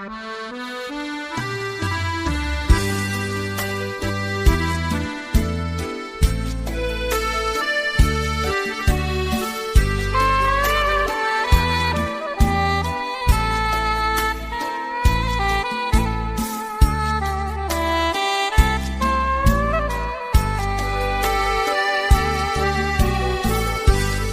Música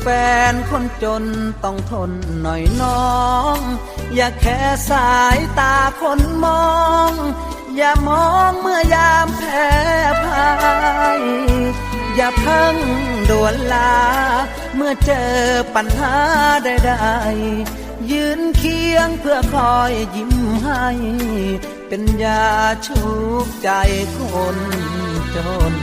แฟนคนจนต้องทนหน่อยน้อง อย่าแค่สายตาคนมอง อย่ามองเมื่อยามแพ้พ่ายอย่าเพิ่งด่วนลา เมื่อเจอปัญหาใดๆยืนเคียงเพื่อคอยยิ้มให้ เป็นยาชุบใจคนจน